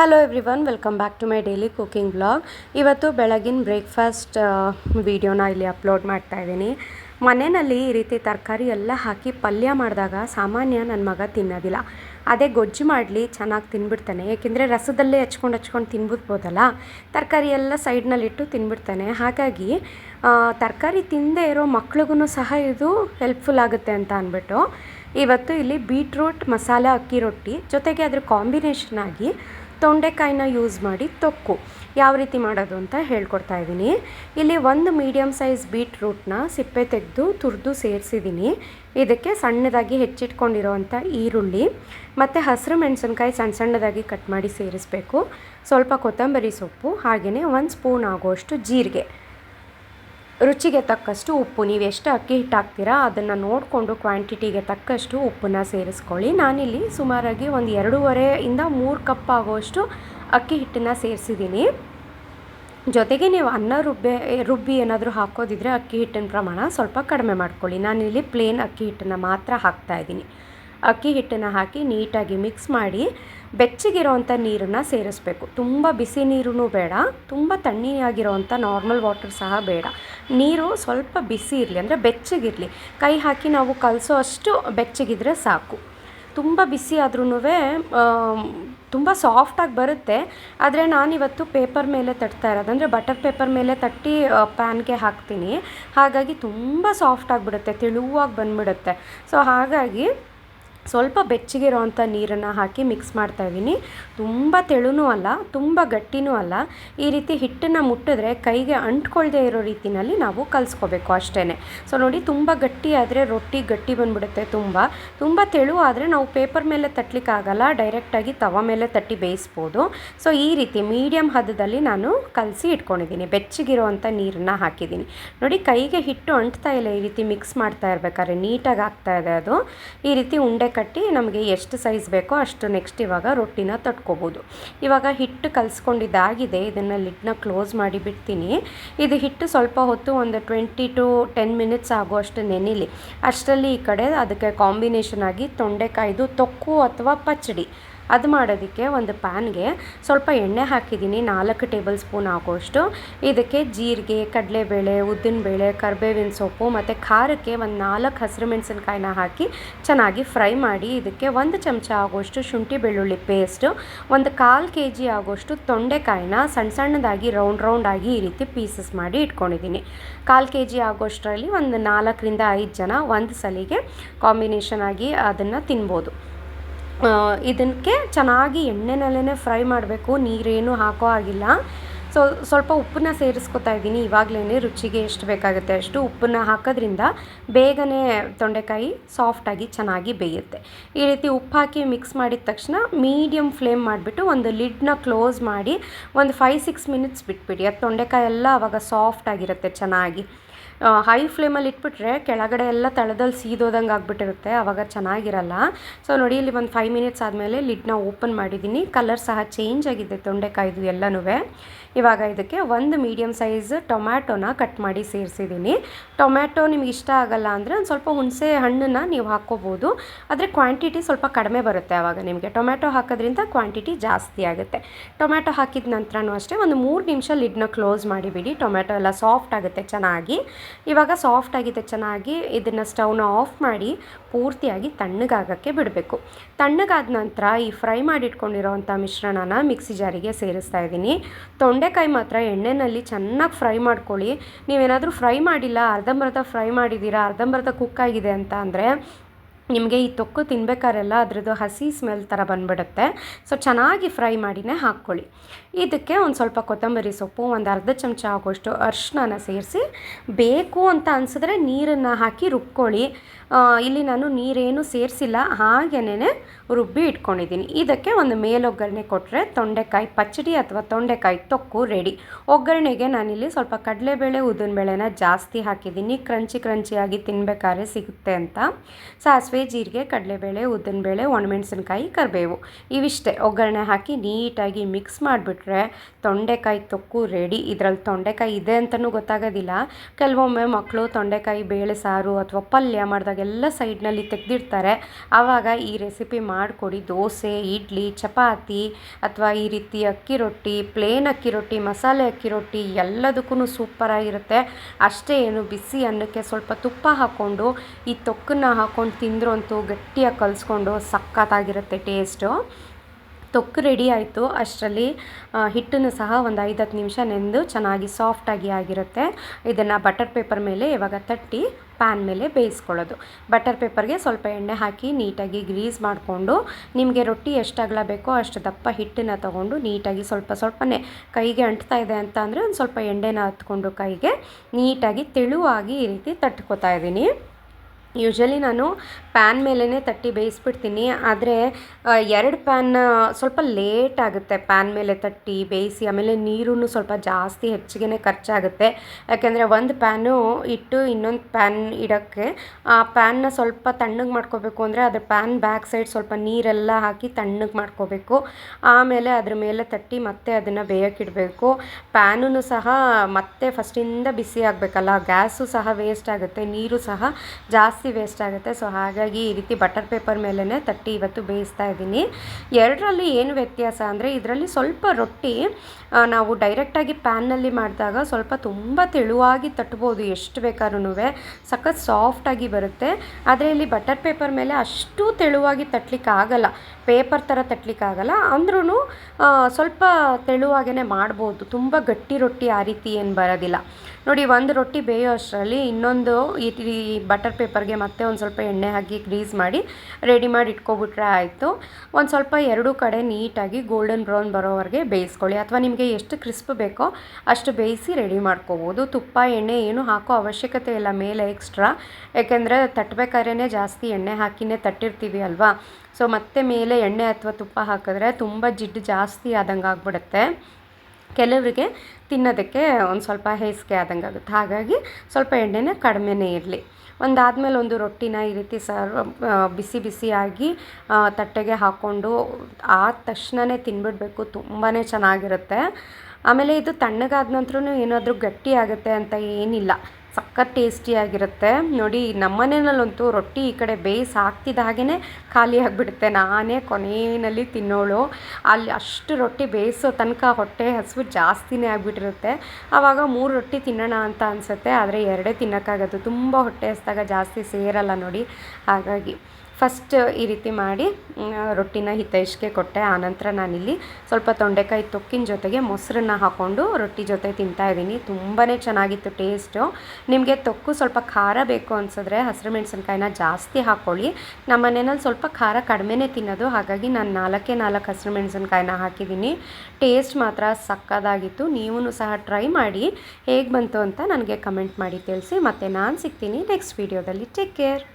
Hello everyone welcome back to my daily cooking blog ಇವತ್ತು ಬೆಳಗಿನ breakfast ವೀಡಿಯೋನ ಇಲ್ಲಿ ಅಪ್ಲೋಡ್ ಮಾಡ್ತಾ ಇದ್ದೀನಿ. ಮನೆಯಲ್ಲಿ ಈ ರೀತಿ ತರಕಾರಿ ಎಲ್ಲ ಹಾಕಿ ಪಲ್ಯ ಮಾಡಿದಾಗ ಸಾಮಾನ್ಯ ನನ್ನ ಮಗ ತಿನ್ನೋದಿಲ್ಲ. ಅದೇ ಗೊಜ್ಜು ಮಾಡಲಿ, ಚೆನ್ನಾಗಿ ತಿನ್ಬಿಡ್ತಾನೆ. ಏಕೆಂದರೆ ರಸದಲ್ಲೇ ಹಚ್ಕೊಂಡು ಹಚ್ಕೊಂಡು ತಿನ್ಬಿಡ್ಬೋದಲ್ಲ? ತರಕಾರಿ ಎಲ್ಲ ಸೈಡ್ನಲ್ಲಿಟ್ಟು ತಿನ್ಬಿಡ್ತಾನೆ. ಹಾಗಾಗಿ ತರಕಾರಿ ತಿಂದೇ ಇರೋ ಮಕ್ಳಿಗೂ ಸಹ ಇದು ಹೆಲ್ಪ್ಫುಲ್ ಆಗುತ್ತೆ ಅಂತ ಅಂದ್ಬಿಟ್ಟು ಇವತ್ತು ಇಲ್ಲಿ ಬೀಟ್ರೂಟ್ ಮಸಾಲ, ಅಕ್ಕಿ ರೊಟ್ಟಿ ಜೊತೆಗೆ ಅದ್ರ ಕಾಂಬಿನೇಷನ್ ಆಗಿ ತೊಂಡೆಕಾಯಿನ ಯೂಸ್ ಮಾಡಿ ತೊಕ್ಕು. ಯಾವ ರೀತಿ ಮಾಡೋದು ಅಂತ ಹೇಳ್ಕೊಡ್ತಾ ಇದ್ದೀನಿ. ಇಲ್ಲಿ ಒಂದು ಮೀಡಿಯಮ್ ಸೈಜ್ ಬೀಟ್ರೂಟ್ನ ಸಿಪ್ಪೆ ತೆಗೆದು ತುರಿದು ಸೇರಿಸಿದ್ದೀನಿ. ಇದಕ್ಕೆ ಸಣ್ಣದಾಗಿ ಹೆಚ್ಚಿಟ್ಕೊಂಡಿರೋವಂಥ ಈರುಳ್ಳಿ, ಮತ್ತು ಹಸಿರು ಮೆಣಸಿನ್ಕಾಯಿ ಸಣ್ಣ ಸಣ್ಣದಾಗಿ ಕಟ್ ಮಾಡಿ ಸೇರಿಸಬೇಕು. ಸ್ವಲ್ಪ ಕೊತ್ತಂಬರಿ ಸೊಪ್ಪು, ಹಾಗೆಯೇ ಒಂದು ಸ್ಪೂನ್ ಆಗೋಷ್ಟು ಜೀರಿಗೆ. ರುಚಿಗೆ ತಕ್ಕಷ್ಟು ಉಪ್ಪು. ನೀವು ಎಷ್ಟು ಅಕ್ಕಿ ಹಿಟ್ಟು ಹಾಕ್ತೀರಾ ಅದನ್ನು ನೋಡಿಕೊಂಡು ಕ್ವಾಂಟಿಟಿಗೆ ತಕ್ಕಷ್ಟು ಉಪ್ಪನ್ನ ಸೇರಿಸ್ಕೊಳ್ಳಿ. ನಾನಿಲ್ಲಿ ಸುಮಾರಾಗಿ ಒಂದು ಎರಡೂವರೆಯಿಂದ ಮೂರು ಕಪ್ ಆಗುವಷ್ಟು ಅಕ್ಕಿ ಹಿಟ್ಟನ್ನು ಸೇರಿಸಿದ್ದೀನಿ. ಜೊತೆಗೆ ನೀವು ಅನ್ನ ರುಬ್ಬೆ, ರುಬ್ಬಿ ಏನಾದರೂ ಹಾಕೋದಿದ್ರೆ ಅಕ್ಕಿ ಹಿಟ್ಟಿನ ಪ್ರಮಾಣ ಸ್ವಲ್ಪ ಕಡಿಮೆ ಮಾಡ್ಕೊಳ್ಳಿ. ನಾನಿಲ್ಲಿ ಪ್ಲೇನ್ ಅಕ್ಕಿ ಹಿಟ್ಟನ್ನು ಮಾತ್ರ ಹಾಕ್ತಾ ಇದ್ದೀನಿ. ಅಕ್ಕಿ ಹಿಟ್ಟನ್ನು ಹಾಕಿ ನೀಟಾಗಿ ಮಿಕ್ಸ್ ಮಾಡಿ ಬೆಚ್ಚಗಿರೋವಂಥ ನೀರನ್ನು ಸೇರಿಸ್ಬೇಕು. ತುಂಬ ಬಿಸಿ ನೀರೂ ಬೇಡ, ತುಂಬ ತಣ್ಣೀಯಾಗಿರೋವಂಥ ನಾರ್ಮಲ್ ವಾಟರ್ ಸಹ ಬೇಡ. ನೀರು ಸ್ವಲ್ಪ ಬಿಸಿ ಇರಲಿ, ಅಂದರೆ ಬೆಚ್ಚಗಿರಲಿ. ಕೈ ಹಾಕಿ ನಾವು ಕಲಸೋ ಅಷ್ಟು ಬೆಚ್ಚಗಿದ್ರೆ ಸಾಕು. ತುಂಬ ಬಿಸಿ ಆದ್ರೂ ತುಂಬ ಸಾಫ್ಟಾಗಿ ಬರುತ್ತೆ. ಆದರೆ ನಾನಿವತ್ತು ಪೇಪರ್ ಮೇಲೆ ತಟ್ತಾ ಇರೋದು, ಅಂದರೆ ಬಟರ್ ಪೇಪರ್ ಮೇಲೆ ತಟ್ಟಿ ಪ್ಯಾನ್ಗೆ ಹಾಕ್ತೀನಿ. ಹಾಗಾಗಿ ತುಂಬ ಸಾಫ್ಟ್ ಆಗಿಬಿಡುತ್ತೆ ತೆಳುವಾಗಿ ಬಂದುಬಿಡುತ್ತೆ. ಸೊ ಹಾಗಾಗಿ ಸ್ವಲ್ಪ ಬೆಚ್ಚಗಿರೋವಂಥ ನೀರನ್ನು ಹಾಕಿ ಮಿಕ್ಸ್ ಮಾಡ್ತಾ ಇದ್ದೀನಿ. ತುಂಬ ತೆಳುನೂ ಅಲ್ಲ, ತುಂಬ ಗಟ್ಟಿನೂ ಅಲ್ಲ. ಈ ರೀತಿ ಹಿಟ್ಟನ್ನು ಮುಟ್ಟಿದ್ರೆ ಕೈಗೆ ಅಂಟ್ಕೊಳ್ದೇ ಇರೋ ರೀತಿಯಲ್ಲಿ ನಾವು ಕಲಿಸ್ಕೋಬೇಕು ಅಷ್ಟೇ ಸೊ ನೋಡಿ, ತುಂಬ ಗಟ್ಟಿ ಆದರೆ ರೊಟ್ಟಿ ಗಟ್ಟಿ ಬಂದ್ಬಿಡುತ್ತೆ ತುಂಬ. ತುಂಬ ತೆಳು ಆದರೆ ನಾವು ಪೇಪರ್ ಮೇಲೆ ತಟ್ಟಲಿಕ್ಕಾಗಲ್ಲ ಡೈರೆಕ್ಟಾಗಿ ತವ ಮೇಲೆ ತಟ್ಟಿ ಬೇಯಿಸ್ಬೋದು. ಸೊ ಈ ರೀತಿ ಮೀಡಿಯಮ್ ಹದದಲ್ಲಿ ನಾನು ಕಲಸಿ ಇಟ್ಕೊಂಡಿದ್ದೀನಿ. ಬೆಚ್ಚಗಿರೋವಂಥ ನೀರನ್ನು ಹಾಕಿದ್ದೀನಿ. ನೋಡಿ, ಕೈಗೆ ಹಿಟ್ಟು ಅಂಟ್ತಾ ಇಲ್ಲ, ಈ ರೀತಿ ಮಿಕ್ಸ್ ಮಾಡ್ತಾ ಇರಬೇಕಾದ್ರೆ ನೀಟಾಗಿ ಆಗ್ತಾ ಇದೆ ಅದು. ಈ ರೀತಿ ಉಂಡೆ ಕಟ್ಟಿ ನಮಗೆ ಎಷ್ಟು ಸೈಜ್ ಬೇಕೋ ಅಷ್ಟು ನೆಕ್ಸ್ಟ್ ಇವಾಗ ರೊಟ್ಟಿನ ತಟ್ಕೋಬೋದು. ಇವಾಗ ಹಿಟ್ಟು ಕಲಿಸ್ಕೊಂಡಿದ್ದಾಗಿದೆ ಇದನ್ನು ಲಿಡ್ನ ಕ್ಲೋಸ್ ಮಾಡಿ ಬಿಡ್ತೀನಿ. ಇದು ಹಿಟ್ಟು ಸ್ವಲ್ಪ ಹೊತ್ತು ಒಂದು ಟ್ವೆಂಟಿ ಟು ಟೆನ್ ಮಿನಿಟ್ಸ್ ಆಗುವಷ್ಟು ನೆನಿಲಿ. ಅಷ್ಟರಲ್ಲಿ ಈ ಕಡೆ ಅದಕ್ಕೆ ಕಾಂಬಿನೇಷನ್ ಆಗಿ ತೊಂಡೆಕಾಯ್ದು ತೊಕ್ಕು ಅಥವಾ ಪಚ್ಚಡಿ ಅದು ಮಾಡೋದಕ್ಕೆ ಒಂದು ಪ್ಯಾನ್ಗೆ ಸ್ವಲ್ಪ ಎಣ್ಣೆ ಹಾಕಿದ್ದೀನಿ, ನಾಲ್ಕು ಟೇಬಲ್ ಸ್ಪೂನ್ ಆಗೋಷ್ಟು. ಇದಕ್ಕೆ ಜೀರಿಗೆ, ಕಡಲೆಬೇಳೆ, ಉದ್ದಿನಬೇಳೆ, ಕರ್ಬೇವಿನ ಸೊಪ್ಪು ಮತ್ತು ಖಾರಕ್ಕೆ ಒಂದು ನಾಲ್ಕು ಹಸಿರು ಮೆಣಸಿನ್ಕಾಯಿನ ಹಾಕಿ ಚೆನ್ನಾಗಿ ಫ್ರೈ ಮಾಡಿ ಇದಕ್ಕೆ ಒಂದು ಚಮಚ ಆಗೋಷ್ಟು ಶುಂಠಿ ಬೆಳ್ಳುಳ್ಳಿ ಪೇಸ್ಟು ಒಂದು ಕಾಲು ಕೆ ಜಿ ಆಗೋಷ್ಟು ತೊಂಡೆಕಾಯಿನ ಸಣ್ಣ ಸಣ್ಣದಾಗಿ ರೌಂಡ್ ರೌಂಡಾಗಿ ಈ ರೀತಿ ಪೀಸಸ್ ಮಾಡಿ ಇಟ್ಕೊಂಡಿದ್ದೀನಿ. ಕಾಲು ಕೆ ಜಿ ಆಗೋಷ್ಟರಲ್ಲಿ ಒಂದು ನಾಲ್ಕರಿಂದ ಐದು ಜನ ಒಂದು ಸಲಿಗೆ ಕಾಂಬಿನೇಷನ್ ಆಗಿ ಅದನ್ನು ತಿನ್ಬೋದು. ಇದಕ್ಕೆ ಚೆನ್ನಾಗಿ ಎಣ್ಣೆನಲ್ಲೇ ಫ್ರೈ ಮಾಡಬೇಕು, ನೀರೇನು ಹಾಕೋ ಆಗಿಲ್ಲ ಸೊ, ಸ್ವಲ್ಪ ಉಪ್ಪನ್ನ ಸೇರಿಸ್ಕೊತಾ ಇದ್ದೀನಿ ಇವಾಗಲೇ ರುಚಿಗೆ ಎಷ್ಟು ಬೇಕಾಗುತ್ತೆ ಅಷ್ಟು ಉಪ್ಪನ್ನ ಹಾಕೋದ್ರಿಂದ ಬೇಗನೆ ತೊಂಡೆಕಾಯಿ ಸಾಫ್ಟಾಗಿ ಚೆನ್ನಾಗಿ ಬೇಯುತ್ತೆ. ಈ ರೀತಿ ಉಪ್ಪು ಹಾಕಿ ಮಿಕ್ಸ್ ಮಾಡಿದ ತಕ್ಷಣ ಮೀಡಿಯಮ್ ಫ್ಲೇಮ್ ಮಾಡಿಬಿಟ್ಟು ಒಂದು ಲಿಡ್ನ ಕ್ಲೋಸ್ ಮಾಡಿ ಒಂದು ಫೈವ್ ಸಿಕ್ಸ್ ಮಿನಿಟ್ಸ್ ಬಿಟ್ಬಿಡಿ. ಅದು ತೊಂಡೆಕಾಯಿ ಎಲ್ಲ ಆವಾಗ ಸಾಫ್ಟಾಗಿರುತ್ತೆ ಚೆನ್ನಾಗಿ. ಹೈ ಫ್ಲೇಮಲ್ಲಿ ಇಟ್ಬಿಟ್ರೆ ಕೆಳಗಡೆ ಎಲ್ಲ ತಳದಲ್ಲಿ ಸೀದೋದಂಗೆ ಆಗಿಬಿಟ್ಟಿರುತ್ತೆ ಆವಾಗ ಚೆನ್ನಾಗಿರಲ್ಲ. ಸೊ ನೋಡಿ, ಇಲ್ಲಿ ಒಂದು ಫೈವ್ ಮಿನಿಟ್ಸ್ ಆದಮೇಲೆ ಲಿಡ್ನ ಓಪನ್ ಮಾಡಿದ್ದೀನಿ ಕಲರ್ ಸಹ ಚೇಂಜ್ ಆಗಿದೆ ತೊಂಡೆಕಾಯ್ದು ಎಲ್ಲನೂ ಇವಾಗ ಇದಕ್ಕೆ ಒಂದು ಮೀಡಿಯಮ್ ಸೈಜ್ ಟೊಮ್ಯಾಟೊನ ಕಟ್ ಮಾಡಿ ಸೇರಿಸಿದ್ದೀನಿ. ಟೊಮ್ಯಾಟೊ ನಿಮ್ಗೆ ಇಷ್ಟ ಆಗಲ್ಲ ಅಂದರೆ ಒಂದು ಸ್ವಲ್ಪ ಹುಣಸೆ ಹಣ್ಣನ್ನು ನೀವು ಹಾಕ್ಕೋಬೋದು. ಆದರೆ ಕ್ವಾಂಟಿಟಿ ಸ್ವಲ್ಪ ಕಡಿಮೆ ಬರುತ್ತೆ ಆವಾಗ ನಿಮಗೆ. ಟೊಮ್ಯಾಟೊ ಹಾಕೋದ್ರಿಂದ ಕ್ವಾಂಟಿಟಿ ಜಾಸ್ತಿ ಆಗುತ್ತೆ. ಟೊಮ್ಯಾಟೊ ಹಾಕಿದ ನಂತರನೂ ಅಷ್ಟೇ ಒಂದು ಮೂರು ನಿಮಿಷ ಲಿಡ್ನ ಕ್ಲೋಸ್ ಮಾಡಿಬಿಡಿ. ಟೊಮ್ಯಾಟೊ ಎಲ್ಲ ಸಾಫ್ಟ್ ಆಗುತ್ತೆ ಚೆನ್ನಾಗಿ. ಇವಾಗ ಸಾಫ್ಟ್ ಆಗಿದೆ ಚೆನ್ನಾಗಿ ಇದನ್ನು ಸ್ಟವ್ನ ಆಫ್ ಮಾಡಿ ಪೂರ್ತಿಯಾಗಿ ತಣ್ಣಗಾಗೋಕ್ಕೆ ಬಿಡಬೇಕು. ತಣ್ಣಗಾದ ನಂತರ ಈ ಫ್ರೈ ಮಾಡಿಟ್ಕೊಂಡಿರೋವಂಥ ಮಿಶ್ರಣನ ಮಿಕ್ಸಿ ಜಾರಿಗೆ ಸೇರಿಸ್ತಾ ಇದ್ದೀನಿ. ತೊಂಡೆಕಾಯಿ ಮಾತ್ರ ಎಣ್ಣೆಯಲ್ಲಿ ಚೆನ್ನಾಗಿ ಫ್ರೈ ಮಾಡ್ಕೊಳ್ಳಿ. ನೀವೇನಾದರೂ ಫ್ರೈ ಮಾಡಿಲ್ಲ, ಅರ್ಧಂಬರ್ಧ ಫ್ರೈ ಮಾಡಿದ್ದೀರಾ, ಅರ್ಧಂಬರ್ಧ ಕುಕ್ ಆಗಿದೆ ಅಂತ ಅಂದರೆ ನಿಮಗೆ ಈ ತೊಕ್ಕು ತಿನ್ಬೇಕಾರೆಲ್ಲ ಅದರದ್ದು ಹಸಿ ಸ್ಮೆಲ್ ಥರ ಬಂದ್ಬಿಡುತ್ತೆ. ಸೊ ಚೆನ್ನಾಗಿ ಫ್ರೈ ಮಾಡಿನೇ ಹಾಕ್ಕೊಳ್ಳಿ. ಇದಕ್ಕೆ ಒಂದು ಸ್ವಲ್ಪ ಕೊತ್ತಂಬರಿ ಸೊಪ್ಪು, ಒಂದು ಅರ್ಧ ಚಮಚ ಆಗೋಷ್ಟು ಅರ್ಶಿನ ಸೇರಿಸಿ ಬೇಕು ಅಂತ ಅನಿಸಿದ್ರೆ ನೀರನ್ನು ಹಾಕಿ ರುಬ್ಕೊಳ್ಳಿ. ಇಲ್ಲಿ ನಾನು ನೀರೇನು ಸೇರಿಸಿಲ್ಲ ಹಾಗೇನೇ ರುಬ್ಬಿ ಇಟ್ಕೊಂಡಿದ್ದೀನಿ. ಇದಕ್ಕೆ ಒಂದು ಮೇಲೊಗ್ಗರಣೆ ಕೊಟ್ಟರೆ ತೊಂಡೆಕಾಯಿ ಪಚ್ಚಡಿ ಅಥವಾ ತೊಂಡೆಕಾಯಿ ತೊಕ್ಕು ರೆಡಿ ಒಗ್ಗರಣೆಗೆ ನಾನಿಲ್ಲಿ ಸ್ವಲ್ಪ ಕಡಲೆಬೇಳೆ, ಉದ್ದಿನಬೇಳೆನ ಜಾಸ್ತಿ ಹಾಕಿದ್ದೀನಿ. ಕ್ರಂಚಿ ಕ್ರಂಚಿಯಾಗಿ ತಿನ್ಬೇಕಾದ್ರೆ ಸಿಗುತ್ತೆ ಅಂತ. ಸಾಸಿವೆ ಜೀರಿಗೆ, ಕಡಲೆಬೇಳೆ, ಉದ್ದಿನಬೇಳೆ, ಒಣಮೆಣಸಿನ್ಕಾಯಿ, ಕರಿಬೇವು. ಇವಿಷ್ಟೇ. ಒಗ್ಗರಣೆ ಹಾಕಿ ನೀಟಾಗಿ ಮಿಕ್ಸ್ ಮಾಡಿಬಿಟ್ರೆ ತೊಂಡೆಕಾಯಿ ತೊಕ್ಕು ರೆಡಿ. ಇದರಲ್ಲಿ ತೊಂಡೆಕಾಯಿ ಇದೆ ಅಂತಲೂ ಗೊತ್ತಾಗೋದಿಲ್ಲ. ಕೆಲವೊಮ್ಮೆ ಮಕ್ಕಳು ತೊಂಡೆಕಾಯಿ, ಬೇಳೆ, ಸಾರು ಅಥವಾ ಪಲ್ಯ ಮಾಡಿದಾಗ ಎಲ್ಲ ಸೈಡ್ನಲ್ಲಿ ತೆಗೆದಿರ್ತಾರೆ ಆವಾಗ ಈ ರೆಸಿಪಿ ಮಾಡಿ ಮಾಡಿಕೊಡಿ. ದೋಸೆ, ಇಡ್ಲಿ, ಚಪಾತಿ ಅಥವಾ ಈ ರೀತಿ ಅಕ್ಕಿ ರೊಟ್ಟಿ, ಪ್ಲೇನ್ ಅಕ್ಕಿ ರೊಟ್ಟಿ, ಮಸಾಲೆ ಅಕ್ಕಿ ರೊಟ್ಟಿ ಎಲ್ಲದಕ್ಕೂ ಸೂಪರಾಗಿರುತ್ತೆ. ಅಷ್ಟೇ ಏನು ಬಿಸಿ ಅನ್ನಕ್ಕೆ ಸ್ವಲ್ಪ ತುಪ್ಪ ಹಾಕ್ಕೊಂಡು ಈ ತೊಕ್ಕನ್ನು ಹಾಕ್ಕೊಂಡು ತಿಂದ್ರು ಅಂತೂ ಗಟ್ಟಿಯಾಗಿ ಕಲಿಸ್ಕೊಂಡು ಸಖತ್ತಾಗಿರುತ್ತೆ ಟೇಸ್ಟು. ತೊಕ್ಕು ರೆಡಿ ಆಯಿತು. ಅಷ್ಟರಲ್ಲಿ ಹಿಟ್ಟನ್ನು ಸಹ ಒಂದು ಐದು ಹತ್ತು ನಿಮಿಷ ನೆಂದು ಚೆನ್ನಾಗಿ ಸಾಫ್ಟಾಗಿ ಆಗಿರುತ್ತೆ. ಇದನ್ನು ಬಟರ್ ಪೇಪರ್ ಮೇಲೆ ಇವಾಗ ತಟ್ಟಿ ಪ್ಯಾನ್ ಮೇಲೆ ಬೇಯಿಸ್ಕೊಳ್ಳೋದು. ಬಟರ್ ಪೇಪರ್ಗೆ ಸ್ವಲ್ಪ ಎಣ್ಣೆ ಹಾಕಿ ನೀಟಾಗಿ ಗ್ರೀಸ್ ಮಾಡಿಕೊಂಡು, ನಿಮಗೆ ರೊಟ್ಟಿ ಎಷ್ಟು ಬೇಕೋ ಅಷ್ಟು ದಪ್ಪ ಹಿಟ್ಟನ್ನು ತೊಗೊಂಡು ನೀಟಾಗಿ ಸ್ವಲ್ಪ ಸ್ವಲ್ಪನೇ ಕೈಗೆ ಅಂಟ್ತಾ ಇದೆ ಅಂತ ಅಂದರೆ ಒಂದು ಸ್ವಲ್ಪ ಎಣ್ಣೆನ ಹತ್ಕೊಂಡು ಕೈಗೆ ನೀಟಾಗಿ ತೆಳುವಾಗಿ ಈ ರೀತಿ ತಟ್ಕೋತಾ ಇದ್ದೀನಿ. ಯೂಶ್ವಲಿ ನಾನು ಪ್ಯಾನ್ ಮೇಲೇ ತಟ್ಟಿ ಬೇಯಿಸ್ಬಿಡ್ತೀನಿ. ಆದರೆ ಎರಡು ಪ್ಯಾನ್ ಸ್ವಲ್ಪ ಲೇಟ್ ಆಗುತ್ತೆ ಪ್ಯಾನ್ ಮೇಲೆ ತಟ್ಟಿ ಬೇಯಿಸಿ. ಆಮೇಲೆ ನೀರೂ ಸ್ವಲ್ಪ ಜಾಸ್ತಿ ಹೆಚ್ಚಿಗೆ ಖರ್ಚಾಗುತ್ತೆ. ಯಾಕೆಂದರೆ ಒಂದು ಪ್ಯಾನು ಇಟ್ಟು ಇನ್ನೊಂದು ಪ್ಯಾನ್ ಇಡೋಕ್ಕೆ, ಆ ಪ್ಯಾನ್ನ ಸ್ವಲ್ಪ ತಣ್ಣಗೆ ಮಾಡ್ಕೋಬೇಕು ಅಂದರೆ ಅದ್ರ ಪ್ಯಾನ್ ಬ್ಯಾಕ್ ಸೈಡ್ ಸ್ವಲ್ಪ ನೀರೆಲ್ಲ ಹಾಕಿ ತಣ್ಣಗೆ ಮಾಡ್ಕೋಬೇಕು. ಆಮೇಲೆ ಅದ್ರ ಮೇಲೆ ತಟ್ಟಿ ಮತ್ತೆ ಅದನ್ನು ಬೇಯೋಕ್ಕಿಡಬೇಕು ಪ್ಯಾನೂ ಸಹ ಮತ್ತೆ ಫಸ್ಟಿಂದ ಬಿಸಿ ಆಗಬೇಕಲ್ಲ ಗ್ಯಾಸು ಸಹ ವೇಸ್ಟ್ ಆಗುತ್ತೆ, ನೀರು ಸಹ ಜಾಸ್ತಿ ವೇಸ್ಟ್ ಆಗುತ್ತೆ. ಸೊ ಹಾಗಾಗಿ ಈ ರೀತಿ ಬಟರ್ ಪೇಪರ್ ಮೇಲೇ ತಟ್ಟಿ ಇವತ್ತು ಬೇಯಿಸ್ತಾ ಇದ್ದೀನಿ. ಎರಡರಲ್ಲಿ ಏನು ವ್ಯತ್ಯಾಸ ಅಂದರೆ, ಇದರಲ್ಲಿ ಸ್ವಲ್ಪ ರೊಟ್ಟಿ ನಾವು ಡೈರೆಕ್ಟಾಗಿ ಪ್ಯಾನ್ನಲ್ಲಿ ಮಾಡಿದಾಗ ಸ್ವಲ್ಪ ತುಂಬ ತೆಳುವಾಗಿ ತಟ್ಬೋದು ಎಷ್ಟು ಬೇಕಾದ್ರೂ ಸಖತ್ ಸಾಫ್ಟಾಗಿ ಬರುತ್ತೆ. ಆದರೆ ಇಲ್ಲಿ ಬಟರ್ ಪೇಪರ್ ಮೇಲೆ ಅಷ್ಟು ತೆಳುವಾಗಿ ತಟ್ಲಿಕ್ಕಾಗಲ್ಲ ಪೇಪರ್ ಥರ ತಟ್ಲಿಕ್ಕಾಗಲ್ಲ ಅಂದ್ರೂ ಸ್ವಲ್ಪ ತೆಳುವಾಗೇ ಮಾಡ್ಬೋದು. ತುಂಬ ಗಟ್ಟಿ ರೊಟ್ಟಿ ಆ ರೀತಿ ಏನು ಬರೋದಿಲ್ಲ. ನೋಡಿ, ಒಂದು ರೊಟ್ಟಿ ಬೇಯೋ ಅಷ್ಟರಲ್ಲಿ ಇನ್ನೊಂದು ಈ ಬಟರ್ ಪೇಪರ್ಗೆ ಮತ್ತೆ ಒಂದು ಸ್ವಲ್ಪ ಎಣ್ಣೆ ಹಾಕಿ ಗ್ರೀಸ್ ಮಾಡಿ ರೆಡಿ ಮಾಡಿ ಇಟ್ಕೊಬಿಟ್ರೆ ಆಯಿತು. ಒಂದು ಸ್ವಲ್ಪ ಎರಡೂ ಕಡೆ ನೀಟಾಗಿ ಗೋಲ್ಡನ್ ಬ್ರೌನ್ ಬರೋವರೆಗೆ ಬೇಯಿಸ್ಕೊಳ್ಳಿ. ಅಥವಾ ನಿಮಗೆ ಎಷ್ಟು ಕ್ರಿಸ್ಪ್ ಬೇಕೋ ಅಷ್ಟು ಬೇಯಿಸಿ ರೆಡಿ ಮಾಡ್ಕೋಬೋದು. ತುಪ್ಪ, ಎಣ್ಣೆ ಏನು ಹಾಕೋ ಅವಶ್ಯಕತೆ ಇಲ್ಲ ಮೇಲೆ ಎಕ್ಸ್ಟ್ರಾ ಯಾಕೆಂದರೆ ತಟ್ಟಬೇಕಾದ್ರೇ ಜಾಸ್ತಿ ಎಣ್ಣೆ ಹಾಕಿನೇ ತಟ್ಟಿರ್ತೀವಿ ಅಲ್ವಾ? ಸೊ ಮತ್ತೆ ಮೇಲೆ ಎಣ್ಣೆ ಅಥವಾ ತುಪ್ಪ ಹಾಕಿದ್ರೆ ತುಂಬ ಜಿಡ್ಡು ಜಾಸ್ತಿ ಆದಂಗೆ ಆಗ್ಬಿಡುತ್ತೆ. ಕೆಲವರಿಗೆ ತಿನ್ನೋದಕ್ಕೆ ಒಂದು ಸ್ವಲ್ಪ ಹೇಸಿಗೆ ಆದಂಗೆ ಆಗುತ್ತೆ. ಹಾಗಾಗಿ ಸ್ವಲ್ಪ ಎಣ್ಣೆನೇ ಕಡಿಮೆನೇ ಇರಲಿ. ಒಂದಾದಮೇಲೆ ಒಂದು ರೊಟ್ಟಿನ ಈ ರೀತಿ ಸರ್ವ್ ಬಿಸಿ ಬಿಸಿಯಾಗಿ ತಟ್ಟೆಗೆ ಹಾಕ್ಕೊಂಡು ಆದ ತಕ್ಷಣನೇ ತಿನ್ಬಿಡಬೇಕು. ತುಂಬಾ ಚೆನ್ನಾಗಿರುತ್ತೆ. ಆಮೇಲೆ ಇದು ತಣ್ಣಗಾದ ನಂತರ ಏನಾದರೂ ಗಟ್ಟಿ ಆಗುತ್ತೆ ಅಂತ ಏನಿಲ್ಲ. ಸಖತ್ ಟೇಸ್ಟಿಯಾಗಿರುತ್ತೆ ನೋಡಿ ನಮ್ಮನೆಯಲ್ಲಂತೂ ರೊಟ್ಟಿ ಈ ಕಡೆ ಬೇಯಿಸಿ ಹಾಕ್ತಿದ್ದ ಹಾಗೆಯೇ ಖಾಲಿ ಆಗಿಬಿಡುತ್ತೆ. ನಾನೇ ಕೊನೆಯಲ್ಲಿ ತಿನ್ನೋಳು. ಅಲ್ಲಿ ಅಷ್ಟು ರೊಟ್ಟಿ ಬೇಯಿಸೋ ತನಕ ಹೊಟ್ಟೆ ಹಸಿವು ಜಾಸ್ತಿನೇ ಆಗಿಬಿಟ್ಟಿರುತ್ತೆ. ಆವಾಗ ಮೂರು ರೊಟ್ಟಿ ತಿನ್ನೋಣ ಅಂತ ಅನಿಸುತ್ತೆ. ಆದರೆ ಎರಡೇ ತಿನ್ನೋಕ್ಕಾಗೋದು. ತುಂಬ ಹೊಟ್ಟೆ ಹಸಿದಾಗ ಜಾಸ್ತಿ ಸೇರಲ್ಲ ನೋಡಿ. ಹಾಗಾಗಿ ಫಸ್ಟ್ ಈ ರೀತಿ ಮಾಡಿ ರೊಟ್ಟಿನ ಹಿತೈಷ್ಗೆ ಕೊಟ್ಟೆ. ಆನಂತರ ನಾನಿಲ್ಲಿ ಸ್ವಲ್ಪ ತೊಂಡೆಕಾಯಿ ತೊಕ್ಕಿನ ಜೊತೆಗೆ ಮೊಸರನ್ನ ಹಾಕ್ಕೊಂಡು ರೊಟ್ಟಿ ಜೊತೆ ತಿಂತಾ ಇದ್ದೀನಿ. ತುಂಬಾ ಚೆನ್ನಾಗಿತ್ತು ಟೇಸ್ಟು. ನಿಮಗೆ ತೊಕ್ಕು ಸ್ವಲ್ಪ ಖಾರ ಬೇಕು ಅನ್ಸಿದ್ರೆ ಹಸಿರು ಮೆಣಸಿನ್ಕಾಯಿನ ಜಾಸ್ತಿ ಹಾಕ್ಕೊಳ್ಳಿ ನಮ್ಮ ಮನೆಯಲ್ಲಿ ಸ್ವಲ್ಪ ಖಾರ ಕಡಿಮೆನೇ ತಿನ್ನೋದು. ಹಾಗಾಗಿ ನಾನು ನಾಲ್ಕೇ ನಾಲ್ಕು ಹಸಿರು ಮೆಣಸಿನ್ಕಾಯಿನ ಹಾಕಿದ್ದೀನಿ. ಟೇಸ್ಟ್ ಮಾತ್ರ ಸಕ್ಕದಾಗಿತ್ತು. ನೀವೂ ಸಹ ಟ್ರೈ ಮಾಡಿ. ಹೇಗೆ ಬಂತು ಅಂತ ನನಗೆ ಕಮೆಂಟ್ ಮಾಡಿ ತಿಳಿಸಿ. ಮತ್ತು ನಾನು ಸಿಗ್ತೀನಿ ನೆಕ್ಸ್ಟ್ ವೀಡಿಯೋದಲ್ಲಿ. Take care